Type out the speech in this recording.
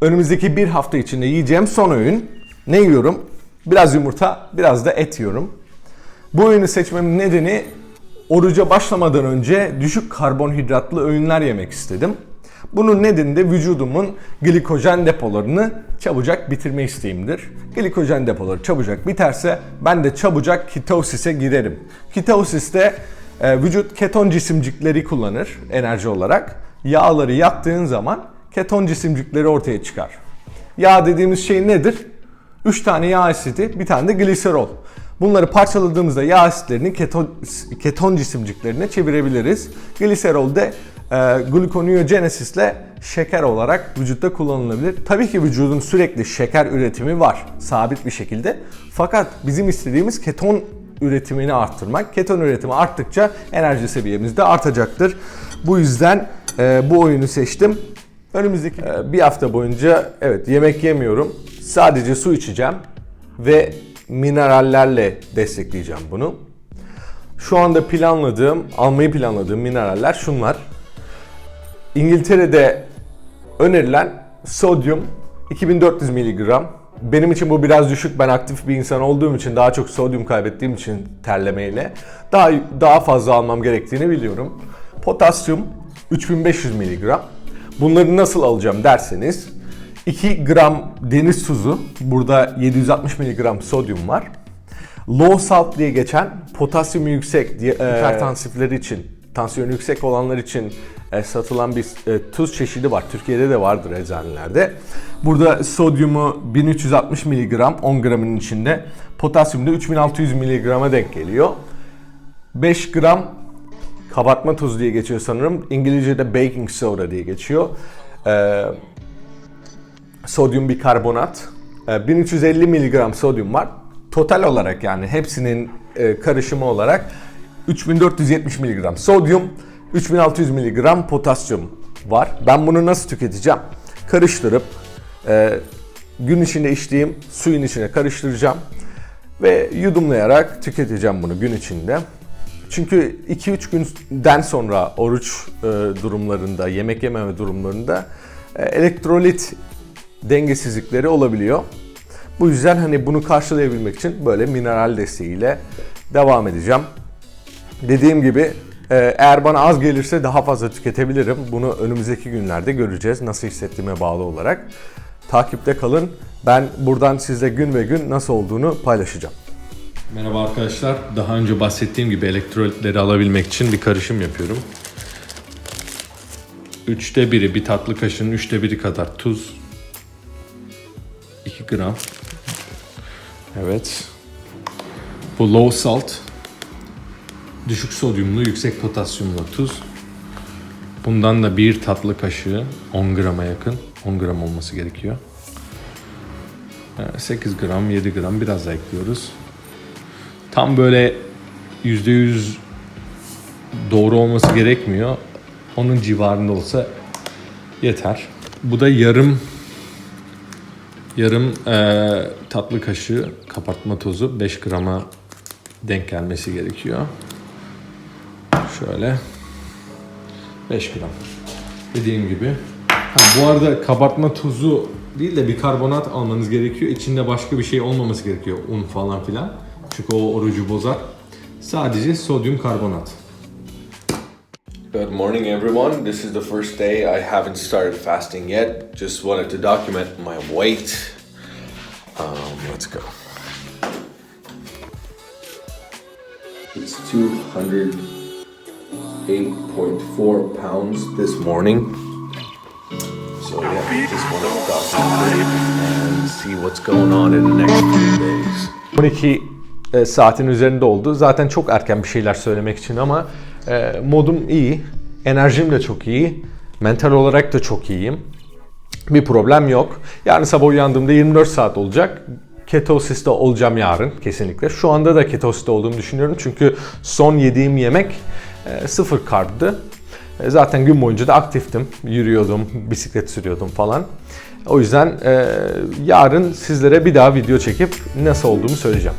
Önümüzdeki bir hafta içinde yiyeceğim son öğün. Ne yiyorum? Biraz yumurta, biraz da et yiyorum. Bu öğünü seçmemin nedeni oruca başlamadan önce düşük karbonhidratlı öğünler yemek istedim. Bunun nedeni de vücudumun glikojen depolarını çabucak bitirme isteğimdir. Glikojen depoları çabucak biterse ben de çabucak ketosise girerim. Ketosiste e, vücut keton cisimcikleri kullanır enerji olarak. Yağları yaktığın zaman keton cisimcikleri ortaya çıkar. Yağ dediğimiz şey nedir? 3 tane yağ asidi, bir tane de gliserol. Bunları parçaladığımızda yağ asitlerini keton, keton cisimciklerine çevirebiliriz. Gliserol de e, gluconeogenesisle şeker olarak vücutta kullanılabilir. Tabii ki vücudun sürekli şeker üretimi var sabit bir şekilde. Fakat bizim istediğimiz keton üretimini arttırmak. Keton üretimi arttıkça enerji seviyemiz de artacaktır. Bu yüzden e, bu oyunu seçtim. Önümüzdeki e, bir hafta boyunca evet yemek yemiyorum. Sadece su içeceğim ve minerallerle destekleyeceğim bunu. Şu anda planladığım, almayı planladığım mineraller şunlar. İngiltere'de önerilen sodyum 2400 mg. Benim için bu biraz düşük. Ben aktif bir insan olduğum için daha çok sodyum kaybettiğim için terlemeyle daha daha fazla almam gerektiğini biliyorum. Potasyum 3500 mg. Bunları nasıl alacağım derseniz 2 gram deniz tuzu. Burada 760 mg sodyum var. Low salt diye geçen potasyumu yüksek diye hipertansifleri için, tansiyonu yüksek olanlar için e, satılan bir e, tuz çeşidi var. Türkiye'de de vardır eczanelerde. Burada sodyumu 1360 mg 10 gramın içinde. Potasyum da 3600 mg'a denk geliyor. 5 gram kabartma tozu diye geçiyor sanırım. İngilizce'de baking soda diye geçiyor. Ee, sodyum bikarbonat. Ee, 1350 mg sodyum var. Total olarak yani hepsinin e, karışımı olarak 3470 mg sodyum, 3600 mg potasyum var. Ben bunu nasıl tüketeceğim? Karıştırıp e, gün içinde içtiğim suyun içine karıştıracağım ve yudumlayarak tüketeceğim bunu gün içinde. Çünkü 2-3 günden sonra oruç e, durumlarında, yemek yememe durumlarında e, elektrolit dengesizlikleri olabiliyor. Bu yüzden hani bunu karşılayabilmek için böyle mineral desteğiyle devam edeceğim. Dediğim gibi e, eğer bana az gelirse daha fazla tüketebilirim. Bunu önümüzdeki günlerde göreceğiz nasıl hissettiğime bağlı olarak. Takipte kalın. Ben buradan sizle gün ve gün nasıl olduğunu paylaşacağım. Merhaba arkadaşlar. Daha önce bahsettiğim gibi elektrolitleri alabilmek için bir karışım yapıyorum. Üçte biri bir tatlı kaşığının üçte biri kadar tuz. 2 gram. Evet. Bu low salt. Düşük sodyumlu, yüksek potasyumlu tuz. Bundan da bir tatlı kaşığı 10 grama yakın. 10 gram olması gerekiyor. Ee, 8 gram, 7 gram biraz da ekliyoruz tam böyle %100 doğru olması gerekmiyor. Onun civarında olsa yeter. Bu da yarım yarım eee, tatlı kaşığı kabartma tozu 5 grama denk gelmesi gerekiyor. Şöyle 5 gram. Dediğim gibi. Ha, bu arada kabartma tozu değil de bir karbonat almanız gerekiyor. İçinde başka bir şey olmaması gerekiyor. Un falan filan. Çünkü o orucu bozar. Sadece sodyum karbonat. Good morning, everyone. This is the first day I haven't started fasting yet. Just wanted to document my weight. Um, let's go. It's 208.4 pounds this morning. So, yeah, just wanted to document it and see what's going on in the next few days. 12 e, saatin üzerinde oldu. Zaten çok erken bir şeyler söylemek için ama e, modum iyi. Enerjim de çok iyi. Mental olarak da çok iyiyim. Bir problem yok. Yarın sabah uyandığımda 24 saat olacak. Ketosiste olacağım yarın kesinlikle. Şu anda da ketosiste olduğumu düşünüyorum. Çünkü son yediğim yemek e, sıfır karbdı. E, Zaten gün boyunca da aktiftim. Yürüyordum, bisiklet sürüyordum falan. O yüzden e, yarın sizlere bir daha video çekip nasıl olduğumu söyleyeceğim.